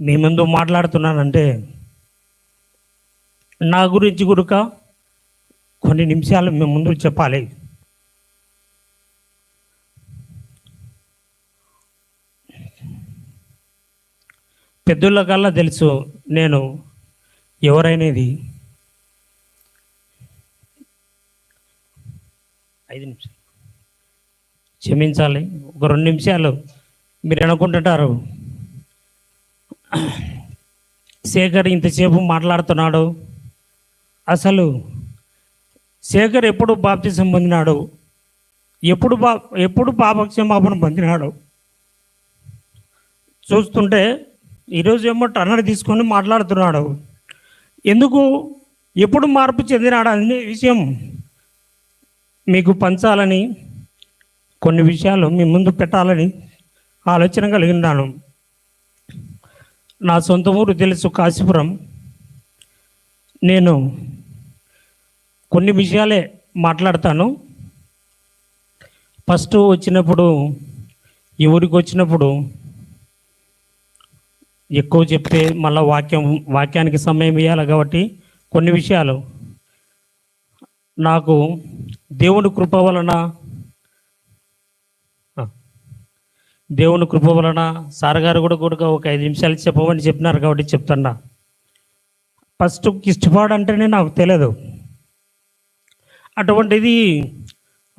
మీ ముందు మాట్లాడుతున్నానంటే నా గురించి గురుక కొన్ని నిమిషాలు మీ ముందు చెప్పాలి. పెద్దల కల్లా తెలుసు నేను ఎవరైనది. ఐదు నిమిషాలు. క్షమించాలి. ఒక రెండు నిమిషాలు. మీరు అనుకుంటుంటారు. శేఖర్ ఇంతసేపు మాట్లాడుతున్నాడు. అసలు శేఖర్ ఎప్పుడు బాప్తిసం పొందినాడు? ఎప్పుడు బా ఎప్పుడు పాపక్షమాపణ పొందినాడు? చూస్తుంటే ఈరోజు ఏమో టన్నర్ తీసుకొని మాట్లాడుతున్నాడు. ఎందుకు ఎప్పుడు మార్పు చెందినాడు అనే విషయం మీకు పంచాలని కొన్ని విషయాలు మీ ముందు పెట్టాలని ఆలోచన కలిగి ఉన్నాను. నా సొంత ఊరు తెలుసు కాశీపురం. నేను కొన్ని విషయాలే మాట్లాడతాను. ఫస్ట్ వచ్చినప్పుడు ఈ ఊరికి వచ్చినప్పుడు ఎక్కువ చెప్తే మళ్ళీ వాక్యం వాక్యానికి సమయం ఇవ్వాలి కాబట్టి కొన్ని విషయాలు. నాకు దేవుని కృప వలన ఆ, దేవుని కృప వలన సార్ గారు కూడా కూడా ఒక ఐదు నిమిషాలు చెప్పమని చెప్పినారు కాబట్టి చెప్తున్నా. ఫస్ట్ కిష్టపాడు అంటేనే నాకు తెలియదు అటువంటిది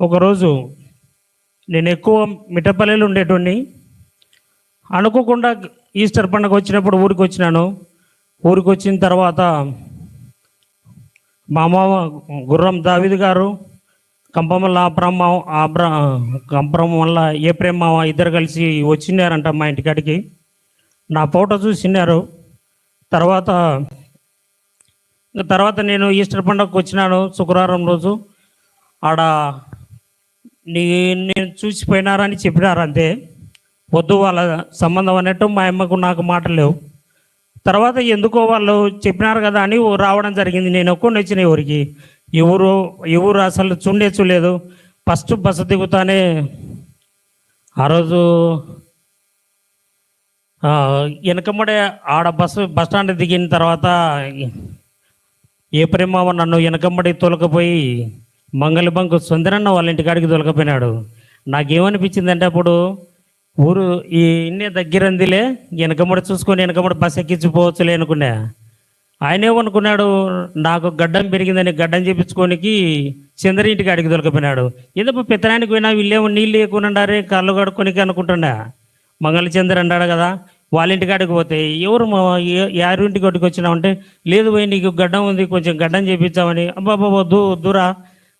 ఒకరోజు నేను ఎక్కువ మిఠపల్లెలు ఉండేటోడిని అనుకోకుండా ఈస్టర్ పండుగ వచ్చినప్పుడు ఊరికి వచ్చినాను. ఊరికి వచ్చిన తర్వాత మా మామ గుర్రం దావిద్ గారు కంపమల్ల అబ్రహ్మ అబ్ర కంపరం వల్ల ఏ ప్రేమ ఇద్దరు కలిసి వచ్చినారంట మా ఇంటికాడికి నా ఫోటో చూసినారు తర్వాత తర్వాత నేను ఈస్టర్ పండుగకు వచ్చినాను శుక్రవారం రోజు. ఆడ నీ నేను చూసిపోయినారని చెప్పినారు అంతే. వద్దు వాళ్ళ సంబంధం అన్నట్టు మా అమ్మకు నాకు మాట లేవు. తర్వాత ఎందుకో వాళ్ళు చెప్పినారు కదా అని ఓ రావడం జరిగింది. నేను ఒక్కడిని వచ్చిన ఊరికి ఎవరు ఎవరు అసలు చూడే చూడలేదు ఫస్ట్ బస్సు దిగుతానే ఆ రోజు వెనకమ్మడే ఆడ బస్సు బస్ స్టాండ్ దిగిన తర్వాత ఏ ప్రేమావ నన్ను వెనకమ్మడి తొలకపోయి మంగళ బంకు సుందరన్న వాళ్ళ ఇంటికాడికి తోలకపోయినాడు. నాకేమనిపించిందంటే అప్పుడు ఊరు ఈ ఇన్నే దగ్గరందిలే వెనకమ్మడి చూసుకొని వెనకమ్మడి బస్ ఎక్కించిపోవచ్చులే అనుకున్నా. ఆయన ఏమనుకున్నాడు నాకు గడ్డం పెరిగిందని గడ్డం చేపించుకోనికి చంద్రింటికి అడిగి దొరకపోయినాడు. ఎందుకు పెత్తనానికి పోయినా వీళ్ళేమో నీళ్ళు లేకున్నారే కళ్ళు కడుక్కోనికి అనుకుంటున్నా? మంగళచంద్ర అన్నాడు కదా వాళ్ళ ఇంటికి అడిగి పోతే ఎవరు మా యారు ఇంటికి కొట్టుకు వచ్చినావంటే లేదు పోయి నీకు గడ్డం ఉంది కొంచెం గడ్డం చేపించామని అబ్బాబా దూ దూరా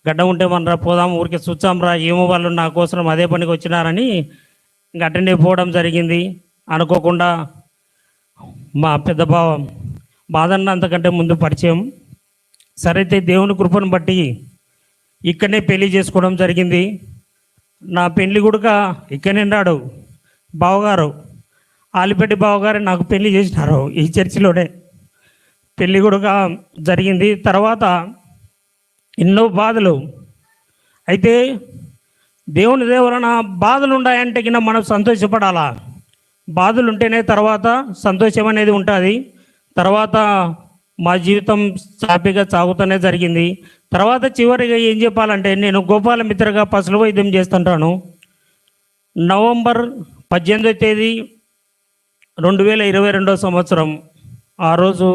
గడ్డం ఉంటే మనరా పోదాం ఊరికే చూచాంరా ఏమో వాళ్ళు నా కోసం అదే పనికి వచ్చినారని ఇంక అటెండ్ అయిపోవడం జరిగింది. అనుకోకుండా మా పెద్ద బావ బాధన్న అంతకంటే ముందు పరిచయం. సరైతే దేవుని కృపను బట్టి ఇక్కడనే పెళ్ళి చేసుకోవడం జరిగింది. నా పెళ్ళి కొడుక ఇక్కడనే ఉన్నాడు. బావగారు ఆలిపెట్టి బావగారు నాకు పెళ్ళి చేసినారు ఈ చర్చిలోనే. పెళ్ళి కొడుక జరిగింది. తర్వాత ఎన్నో బాధలు. అయితే దేవుని దేవలన బాధలు ఉన్నాయంటే కింద మనం సంతోషపడాలా? బాధలు ఉంటేనే తర్వాత సంతోషం అనేది ఉంటుంది. తర్వాత మా జీవితం సాపిగా సాగుతూనే జరిగింది. తర్వాత చివరిగా ఏం చెప్పాలంటే నేను గోపాల మిత్రగా పసులు వైద్యం చేస్తుంటాను. నవంబర్ పద్దెనిమిదో తేదీ రెండు వేల ఇరవై రెండో సంవత్సరం. ఆ రోజు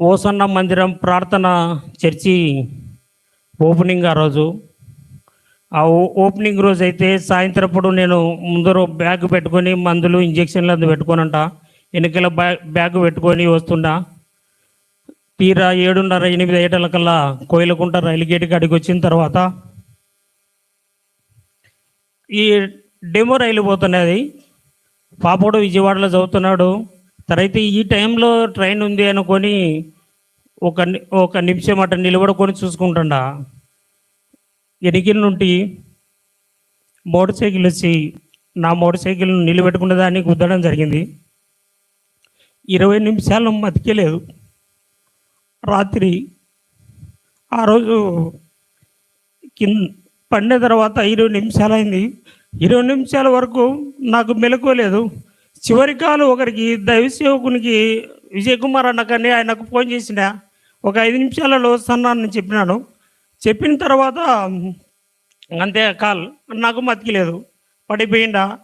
ఓసన్న మందిరం ప్రార్థన చర్చి ఓపెనింగ్ ఆ రోజు. ఆ ఓపెనింగ్ రోజు అయితే సాయంత్రప్పుడు నేను ముందర బ్యాగ్ పెట్టుకొని మందులు ఇంజక్షన్లు అది పెట్టుకోనంట. వెనకాల బ్యాగ్ బ్యాగ్ పెట్టుకొని వస్తుండా. తీరా ఏడున్నర ఎనిమిది ఏటలకల్లా కోయిలకుంట రైలు గేట్ కాడికి వచ్చిన తర్వాత ఈ డెమో రైలు పోతున్నది. పాపోడు విజయవాడలో చదువుతున్నాడు. తర్వాత ఈ టైంలో ట్రైన్ ఉంది అనుకొని ఒక ని- ఒక నిమిషం అట్ట నిలబడుకొని చూసుకుంటుండా. ఎనికిల నుండి మోటార్ సైకిల్ వచ్చి నా మోటార్ సైకిల్ నిలబెట్టుకునే దాన్ని గుద్దడం జరిగింది. ఇరవై నిమిషాలు మతికేలేదు. రాత్రి ఆ రోజు కింద పడిన తర్వాత ఇరవై నిమిషాలు అయింది ఇరవై నిమిషాల వరకు నాకు మెలకువలేదు చివరి కాలు ఒకరికి దైవ సేవకునికి విజయ్ కుమార్ అన్నకని ఆయనకు ఫోన్ చేసిన ఒక ఐదు నిమిషాలలో వస్తున్నానని చెప్పినాను. చెప్పిన తర్వాత అంతే కాల్ నాకు మతికిలేదు. పడిపోయిందా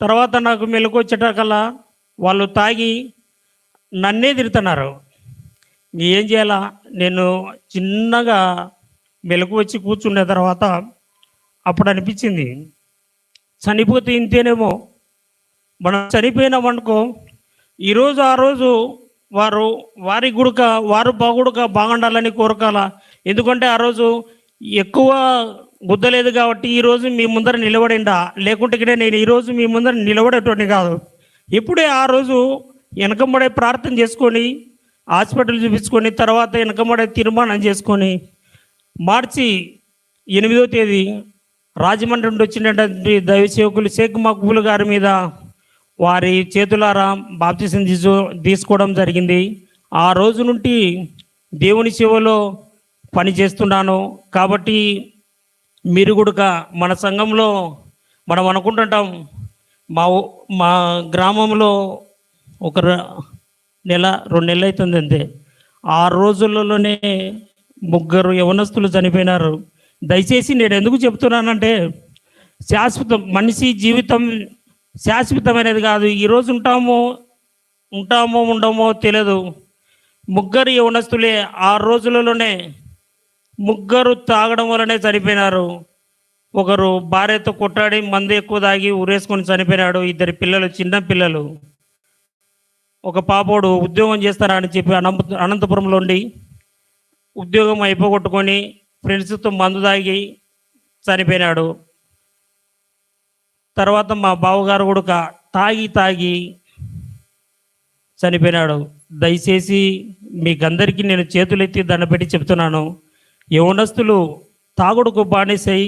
తర్వాత నాకు మెలకు వచ్చేటకల్లా వాళ్ళు తాగి నన్నే తిడుతున్నారు. ఏం చేయాలా? నేను చిన్నగా మెలకు వచ్చి కూర్చున్న తర్వాత అప్పుడు అనిపించింది. చనిపోతే ఇంతేనేమో. మనం చనిపోయినామనుకో ఈరోజు ఆ రోజు వారు వారి గుడక వారు బాగుడుక బాగుండాలని కోరకాల. ఎందుకంటే ఆ రోజు ఎక్కువ గుద్దలేదు కాబట్టి ఈరోజు మీ ముందర నిలబడిండా లేకుంటే నేను ఈరోజు మీ ముందర నిలబడేటోని కాదు. ఇప్పుడే ఆ రోజు వెనకమ్మడే ప్రార్థన చేసుకొని హాస్పిటల్ చూపించుకొని తర్వాత వెనకమ్మడే తీర్మానం చేసుకొని మార్చి ఎనిమిదో తేదీ రాజమండ్రి నుండి వచ్చినటువంటి దైవ సేవకులు షేక్ మక్బూల్ గారి మీద వారి చేతులారా బాప్తిసం తీసు తీసుకోవడం జరిగింది. ఆ రోజు నుండి దేవుని సేవలో పని చేస్తున్నాను కాబట్టి మీరు కూడా మన సంఘంలో మనం అనుకుంటుంటాం మా ఊ- మా గ్రామంలో ఒక నెల రెండు నెలలు అవుతుంది అంతే ఆ రోజులలోనే ముగ్గురు యవనస్తులు చనిపోయినారు. దయచేసి నేను ఎందుకు చెప్తున్నానంటే శాశ్వతం మనిషి జీవితం శాశ్వతమైనది కాదు. ఈరోజు ఉంటామో ఉంటామో ఉండమో తెలియదు ముగ్గురు యవనస్తులే ఆ రోజులలోనే ముగ్గురు తాగడం వల్లనే చనిపోయినారు. ఒకరు భార్యతో కొట్టాడి మందు ఎక్కువ తాగి ఊరేసుకొని చనిపోయినాడు. ఇద్దరు పిల్లలు చిన్న పిల్లలు. ఒక పాపోడు ఉద్యోగం చేస్తారా అని చెప్పి అనంత అనంతపురంలో ఉండి ఉద్యోగం అయిపోగొట్టుకొని ఫ్రెండ్స్తో మందు తాగి చనిపోయినాడు. తర్వాత మా బావగారు కూడా తాగి తాగి చనిపోయినాడు. దయచేసి మీకందరికీ నేను చేతులెత్తి దండపెట్టి చెప్తున్నాను. యవనస్తులు తాగుడుకు బానిసై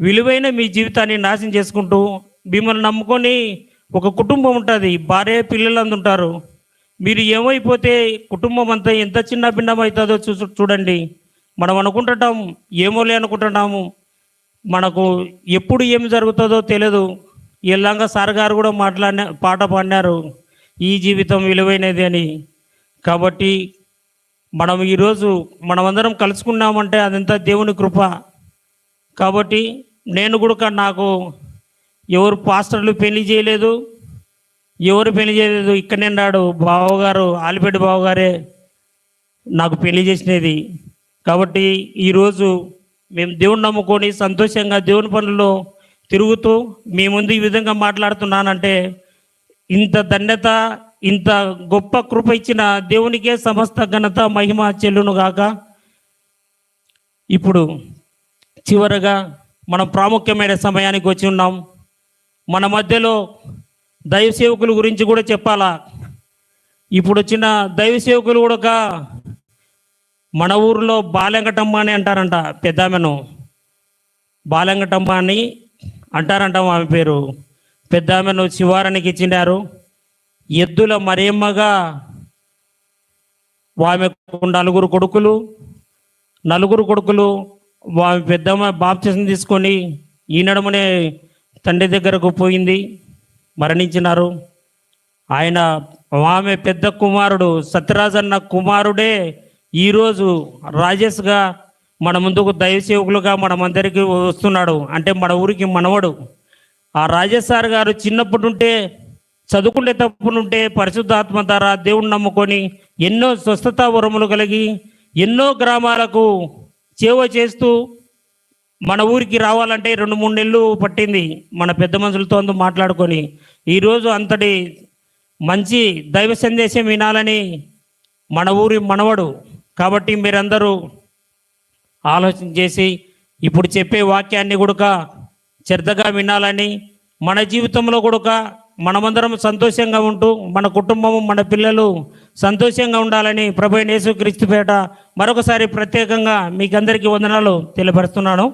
విలువైన మీ జీవితాన్ని నాశనం చేసుకుంటూ మిమ్మల్ని నమ్ముకొని ఒక కుటుంబం ఉంటుంది భార్య పిల్లలు ఉంటారు. మీరు ఏమైపోతే కుటుంబం అంతా ఎంత చిన్న భిన్నం అవుతుందో చూ చూడండి. మనం అనుకుంటుంటాం ఏమోలే అనుకుంటున్నాము. మనకు ఎప్పుడు ఏమి జరుగుతుందో తెలియదు ఇలాగా సార్ గారు కూడా మాట్లాడిన పాట పాడినారు. ఈ జీవితం విలువైనది అని. కాబట్టి మనం ఈరోజు మనమందరం కలుసుకున్నామంటే అదంతా దేవుని కృప. కాబట్టి నేను కూడా నాకు ఎవరు పాస్టర్లు పెళ్ళి చేయలేదు? ఎవరు పెళ్ళి చేయలేదు? ఇక్కడనే నాడు బావగారు ఆలిపెడ్డి బావగారే. నాకు పెళ్ళి చేసినది. కాబట్టి ఈరోజు మేము దేవుని నమ్ముకొని సంతోషంగా దేవుని పనుల్లో తిరుగుతూ మీ ముందు ఈ విధంగా మాట్లాడుతున్నానంటే ఇంత ధన్యత ఇంత గొప్ప కృప ఇచ్చిన దేవునికే సమస్త ఘనత మహిమ చెల్లును గాక. ఇప్పుడు చివరగా మనం ప్రాముఖ్యమైన సమయానికి వచ్చి ఉన్నాం. మన మధ్యలో దైవ సేవకుల గురించి కూడా చెప్పాలా? ఇప్పుడు వచ్చిన దైవ సేవకులు కూడా మన ఊరిలో బాలెంకటమ్మ అని అంటారంట పెద్దామెను బాలెంకటమ్మ అని అంటారంట ఆమె పేరు. పెద్దామెను శివారానికి ఇచ్చినారు ఎద్దుల మరియమ్మగా ఆమె నలుగురు కొడుకులు నలుగురు కొడుకులు ఆమె పెద్దమ్మ బాప్తిసం తీసుకొని ఈనడమనే తండ్రి దగ్గరకు పోయింది. మరణించినారు. ఆయన ఆమె పెద్ద కుమారుడు సత్యరాజన్న కుమారుడే ఈరోజు రాజేష్గా మన ముందుకు దైవసేవకులుగా మనమందరికీ వస్తున్నాడు. అంటే మన ఊరికి మనవడు. ఆ రాజేష్ సార్ గారు చిన్నప్పటి నుండే చదువుకునే తప్పునుంటే పరిశుద్ధాత్మ ద్వారా దేవుణ్ణి నమ్ముకొని ఎన్నో స్వస్థత వరములు కలిగి ఎన్నో గ్రామాలకు సేవ చేస్తూ మన ఊరికి రావాలంటే రెండు మూడు నెలలు పట్టింది మన పెద్ద మనుషులతో అందు మాట్లాడుకొని. ఈరోజు అంతటి మంచి దైవ సందేశం వినాలని మన ఊరి మనవడు. కాబట్టి మీరందరూ ఆలోచన చేసి ఇప్పుడు చెప్పే వాక్యాన్ని కూడా శ్రద్ధగా వినాలని మన జీవితంలో కూడక మనమందరం సంతోషంగా ఉంటూ మన కుటుంబము మన పిల్లలు సంతోషంగా ఉండాలని ప్రభు నేసు క్రీస్తుపేట మరొకసారి ప్రత్యేకంగా మీకందరికీ వందనాలు తెలియపరుస్తున్నాను.